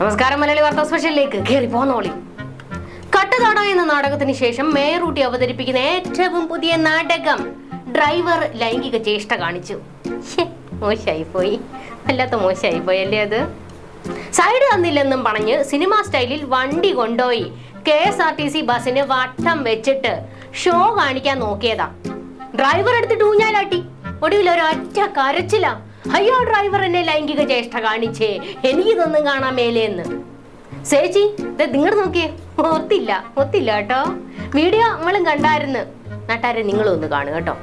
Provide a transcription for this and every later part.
നമസ്കാരം മലയാളി വാർത്താ സ്പെഷ്യലിലേക്ക്. കയറി പോന്നോളി. കട്ടുതട എന്ന നാടകത്തിന് ശേഷം മേറൂട്ടി അവതരിപ്പിക്കുന്ന ഏറ്റവും പുതിയ നാടകം ഡ്രൈവർ ലൈംഗിക ചേഷ്ട കാണിച്ചു. മോശമായി പോയി വല്ലാത്ത മോശമായി പോയി അല്ലേ അത്? സൈഡ് തന്നില്ലെന്നും പറഞ്ഞ് സിനിമാ സ്റ്റൈലിൽ വണ്ടി കൊണ്ടുപോയി K S R T C ബസ്സിന് വട്ടം വെച്ചിട്ട് ഷോ കാണിക്കാൻ നോക്കിയതാ. ഡ്രൈവർ എടുത്തിട്ട് ഊഞ്ഞാലാട്ടി. ഒടുവിൽ ഒരു അറ്റ കരച്ചില അയ്യോ ഡ്രൈവർ എന്നെ ലൈംഗിക ചേഷ്ട കാണിച്ചേ. എനിക്കിതൊന്നും കാണാൻ മേലേന്ന് സേച്ചി നിങ്ങൾ നോക്കിയേ. ഒത്തില്ല ഒത്തില്ല കേട്ടോ. വീഡിയോ നമ്മളും കണ്ടായിരുന്നു. നാട്ടാരെ നിങ്ങളും ഒന്ന് കാണുക കേട്ടോ.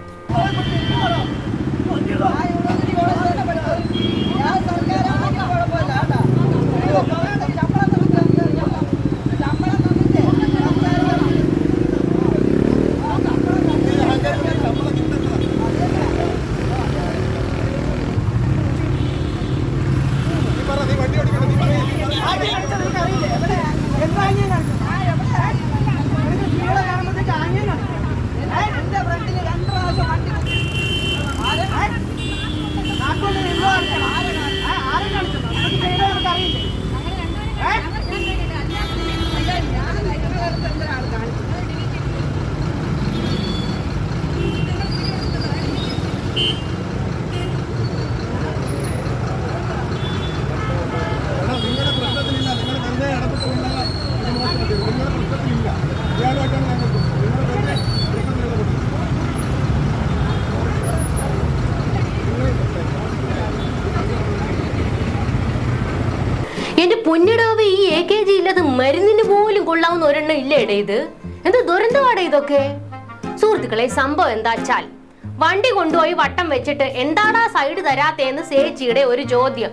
കെ മരുന്നിന് പോലും കൊള്ളാവുന്ന ഒരെണ്ണം ഇല്ലേടേ ഇത്? എന്ത് ദുരന്തമാടേ ഇതൊക്കെ? സുഹൃത്തുക്കളെ സംഭവം എന്താച്ചാൽ വണ്ടി കൊണ്ടുപോയി വട്ടം വെച്ചിട്ട് എന്താടാ സൈഡ് തരാത്തേന്ന് ചേച്ചിയുടെ ഒരു ചോദ്യം.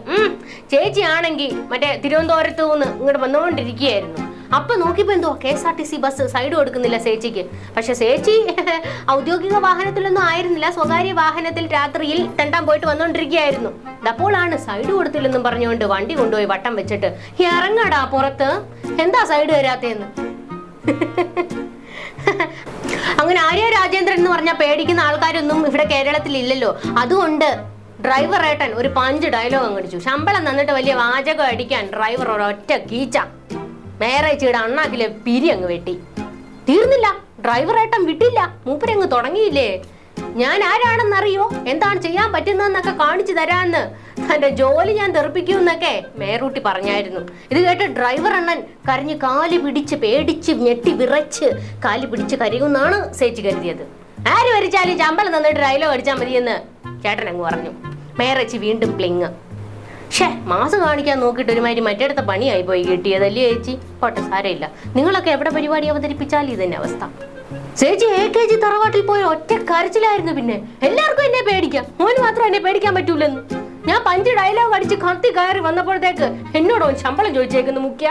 ചേച്ചിയാണെങ്കിൽ മറ്റേ തിരുവനന്തപുരത്ത് നിന്ന് ഇങ്ങോട്ട് വന്നുകൊണ്ടിരിക്കുകയായിരുന്നു അപ്പൊ നോക്കിയപ്പോ എന്തോ K S R T C bus side കൊടുക്കുന്നില്ല സേച്ചിക്ക് പക്ഷെ സേച്ചി ഔദ്യോഗിക വാഹനത്തിലൊന്നും ആയിരുന്നില്ല. സ്വകാര്യ വാഹനത്തിൽ രാത്രിയിൽ തെണ്ടാൻ പോയിട്ട് വന്നുകൊണ്ടിരിക്കുകയായിരുന്നു അപ്പോഴാണ് സൈഡ് കൊടുത്തില്ലെന്നും പറഞ്ഞുകൊണ്ട് വണ്ടി കൊണ്ടുപോയി വട്ടം വെച്ചിട്ട്. ഇറങ്ങടാ പുറത്ത്. എന്താ സൈഡ് വരാത്തേന്ന്? അങ്ങനെ ആര്യ രാജേന്ദ്രൻ എന്ന് പറഞ്ഞാൽ പേടിക്കുന്ന ആൾക്കാരൊന്നും ഇവിടെ കേരളത്തിൽ ഇല്ലല്ലോ അതുകൊണ്ട് ഡ്രൈവർ ഏട്ടൻ ഒരു പഞ്ച് ഡയലോഗ് അങ്ങടിച്ചു ശമ്പളം തന്നിട്ട് വലിയ വാചകം അടിക്കാൻ ഡ്രൈവർ ഒരൊറ്റ കീച്ച. മേറേച്ചിയുടെ അണ്ണാക്കിലെ പിരി അങ്ങ് വെട്ടി. തീർന്നില്ല. ഡ്രൈവർ ഏട്ടൻ വിട്ടില്ല. മൂപ്പരങ്ങ് തുടങ്ങിയില്ലേ? ഞാൻ ആരാണെന്നറിയോ? എന്താണ് ചെയ്യാൻ പറ്റുന്നതെന്നൊക്കെ കാണിച്ചു തരാന്ന്. തന്റെ ജോലി ഞാൻ തെറിപ്പിക്കൂന്നൊക്കെ മേറൂട്ടി പറഞ്ഞായിരുന്നു. ഇത് കേട്ട് ഡ്രൈവർ അണ്ണൻ കരഞ്ഞ് കാൽ പിടിച്ച് പേടിച്ച് ഞെട്ടി വിറച്ച് കാൽ പിടിച്ച് കരയുമെന്നാണ് സേച്ചി കരുതിയത്. ആര് വരിച്ചാലും ചമ്പളം തന്നിട്ട് ഡ്രൈലോ അടിച്ചാൽ മതിയെന്ന് ചേട്ടൻ അങ്ങ് പറഞ്ഞു. മേറച്ചി വീണ്ടും പ്ലിങ് ഷേ മാസം കാണിക്കാൻ നോക്കിയിട്ട് ഒരുമാതിരി മറ്റേടത്തെ പണിയായി പോയി കിട്ടിയതല്ലേ ചേച്ചി? പോട്ടെ സാരമില്ല. നിങ്ങളൊക്കെ എവിടെ പരിപാടി അവതരിപ്പിച്ചാലും ഇത് തന്നെ അവസ്ഥ. ചേച്ചി എ കെ ജി തറവാട്ടിൽ പോയ ഒറ്റ കരച്ചിലായിരുന്നു പിന്നെ. എല്ലാവർക്കും എന്നെ പേടിക്കാം. മോന് മാത്രം എന്നെ പേടിക്കാൻ പറ്റൂലെന്ന്. ഞാൻ പഞ്ച് ഡയലോഗ് അടിച്ച് കത്തി കയറി വന്നപ്പോഴത്തേക്ക് എന്നോടോ ശമ്പളം ചോദിച്ചേക്കുന്നു മുഖ്യ.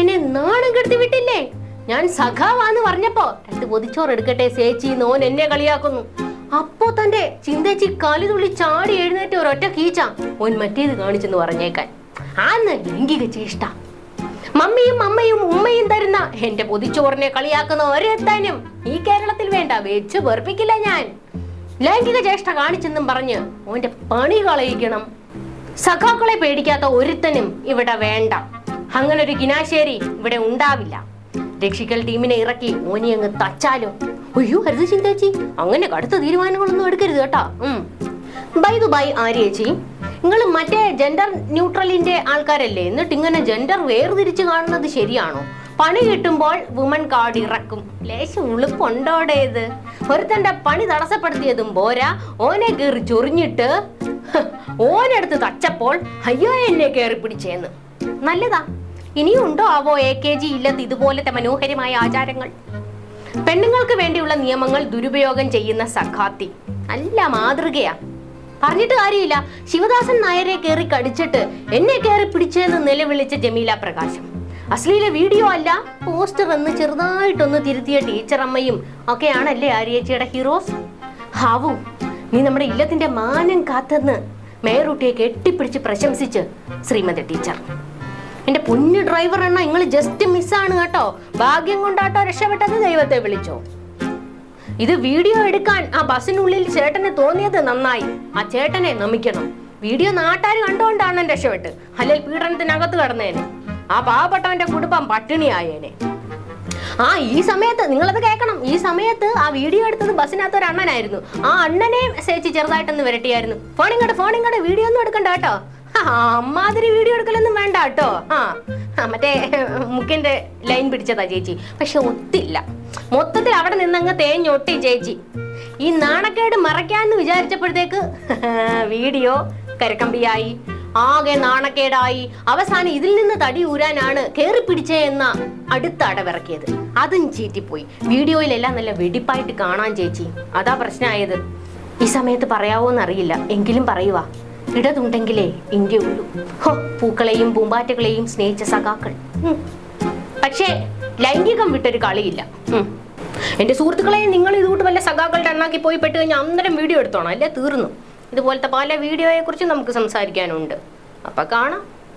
എന്നെ നാണം കെടുത്തി വിട്ടില്ലേ? ഞാൻ സഖാവാന്ന് പറഞ്ഞപ്പോ രണ്ട് പൊതിച്ചോറ് എടുക്കട്ടെ ചേച്ചി നോൻ എന്നെ കളിയാക്കുന്നു. അപ്പോ തന്റെ ചിന്തേച്ചി കലിതുള്ളി ചാടി എഴുന്നേറ്റ് ഒരൊറ്റ കീച്ച ഓൻ മറ്റേത് കാണിച്ചെന്ന് പറഞ്ഞേക്കാൻ. ആന്ന് ലൈംഗിക ചേഷ്ട. മമ്മിയും അമ്മയും ഉമ്മയും തരുന്ന എന്റെ പൊതിച്ചോറിനെ കളിയാക്കുന്ന ഒരെത്താനും ഈ കേരളത്തിൽ വേണ്ട വെച്ച് വെറുപ്പിക്കില്ല ഞാൻ. ലൈംഗിക ചേഷ്ട കാണിച്ചെന്നും പറഞ്ഞ് ഓന്റെ പണി കളയിക്കണം. സഖാക്കളെ പേടിക്കാത്ത ഒരുത്തനും ഇവിടെ വേണ്ട. അങ്ങനെ ഒരു ഗിനാശേരി ഇവിടെ ഉണ്ടാവില്ല. രക്ഷിക്കൽ ടീമിനെ ഇറക്കി ഓനി അങ്ങ് തച്ചാലോ. അയ്യോ ഹരിത ചിന്തേച്ചി അങ്ങനെ കടുത്ത തീരുമാനങ്ങളൊന്നും എടുക്കരുത് കേട്ടാ. ബൈ ദു ബൈ ആര്യേച്ചി നിങ്ങൾ മറ്റേ ജെൻഡർ ന്യൂട്രലിന്റെ ആൾക്കാരല്ലേ? എന്നിട്ട് ഇങ്ങനെ ജെൻഡർ വേർതിരിച്ച് കാണുന്നത് ശരിയാണോ? പണി കിട്ടുമ്പോൾ വുമൺ കാർഡ് ഇറക്കും. ലേശം ഉളുപ്പുണ്ടോടേത് ഒരുത്തന്റെ പണി തടസ്സപ്പെടുത്തിയതും പോരാ. ഓനെ കയറി ചൊറിഞ്ഞിട്ട് ഓനെടുത്ത് തച്ചപ്പോൾ അയ്യോ എന്നെ കയറി പിടിച്ചേന്ന്. നല്ലതാ. ഇനിയുണ്ടോ ആവോ എ കെ ജി ഇല്ലത്ത് ഇതുപോലത്തെ മനോഹരമായ ആചാരങ്ങൾ? പെണ്ണുങ്ങൾക്ക് വേണ്ടിയുള്ള നിയമങ്ങൾ ദുരുപയോഗം ചെയ്യുന്ന സഖാത്തി. നല്ല മാതൃകയാ. പറഞ്ഞിട്ട് കാര്യമില്ല. ശിവദാസൻ നായരെ കയറി കടിച്ചിട്ട് എന്നെ കയറി പിടിച്ചെന്ന് നിലവിളിച്ച ജമീല പ്രകാശം. അശ്ലീല വീഡിയോ അല്ല പോസ്റ്റർ എന്ന് ചെറുതായിട്ടൊന്ന് തിരുത്തിയ ടീച്ചറമ്മയും ഒക്കെയാണല്ലേ ആര്യേച്ചിയുടെ ഹീറോസ്? ഹാവു നീ നമ്മുടെ ഇല്ലത്തിന്റെ മാനം കാത്തെന്ന് മേറൂട്ടിയെ കെട്ടിപ്പിടിച്ച് പ്രശംസിച്ച് ശ്രീമതി ടീച്ചർ. എന്റെ പൊന്നു ഡ്രൈവർ എണ്ണ നിങ്ങൾ ജസ്റ്റ് മിസ്സാണ് കേട്ടോ. ഭാഗ്യം കൊണ്ടാട്ടോ രക്ഷപ്പെട്ടത് ദൈവത്തെ വിളിച്ചോ. ഇത് വീഡിയോ എടുക്കാൻ ആ ബസ്സിനുള്ളിൽ ചേട്ടന് തോന്നിയത് നന്നായി. ആ ചേട്ടനെ നമിക്കണം. വീഡിയോ നാട്ടുകാർ കണ്ടുകൊണ്ടാണ് രക്ഷപ്പെട്ട്. അല്ലെങ്കിൽ പീഡനത്തിനകത്ത് കടന്നേനെ. ആ പാവപ്പെട്ടവന്റെ കുടുംബം പട്ടിണിയായേനെ. ആ ഈ സമയത്ത് നിങ്ങളത് കേൾക്കണം. ഈ സമയത്ത് ആ വീഡിയോ എടുത്തത് ബസ്സിനകത്ത് ഒരു അണ്ണനായിരുന്നു. ആ അണ്ണനെ സേച്ചി ചെറുതായിട്ടൊന്ന് വരട്ടിയായിരുന്നു. ഫോണിങ്ങോട്ട് ഫോണിങ്ങോട്ട് വീഡിയോ ഒന്നും എടുക്കണ്ട കേട്ടോ. അമ്മാതിരി വീഡിയോ എടുക്കലൊന്നും കേട്ടോ ആ മറ്റേ മുക്കിന്റെ ലൈൻ പിടിച്ചതാ ചേച്ചി. പക്ഷെ ഒത്തില്ല. മൊത്തത്തിൽ അവിടെ നിന്നങ്ങ് തേഞ്ഞൊട്ടി ചേച്ചി. ഈ നാണക്കേട് മറയ്ക്കാന്ന് വിചാരിച്ചപ്പോഴത്തേക്ക് വീഡിയോ കരക്കമ്പിയായി. ആകെ നാണക്കേടായി. അവസാനം ഇതിൽ നിന്ന് തടി ഊരാനാണ് കേറി പിടിച്ചേ എന്ന അടുത്ത അടവിറക്കിയത്. അതും ചീറ്റിപ്പോയി. വീഡിയോയിലെല്ലാം നല്ല വെടിപ്പായിട്ട് കാണാൻ ചേച്ചി. അതാ പ്രശ്നമായത് ഈ സമയത്ത് പറയാവോന്നറിയില്ല. എങ്കിലും പറയുക ഇടതുണ്ടെങ്കിലേ ഇന്ത്യ ഉള്ളൂ. ഹോ പൂക്കളെയും പൂമ്പാറ്റകളെയും സ്നേഹിച്ച സഖാക്കൾ. പക്ഷേ ലൈംഗികം വിട്ടൊരു കളിയില്ല. എന്റെ സുഹൃത്തുക്കളെ നിങ്ങൾ ഇതുകൂട്ട് വല്ല സഖാക്കളുടെ എണ്ണാക്കി പോയി പെട്ട് കഴിഞ്ഞാൽ അന്നേരം വീഡിയോ എടുത്തോണം അല്ലേ? തീർന്നു. ഇതുപോലത്തെ പല വീഡിയോയെ കുറിച്ച് നമുക്ക് സംസാരിക്കാനുണ്ട്. അപ്പൊ കാണാം.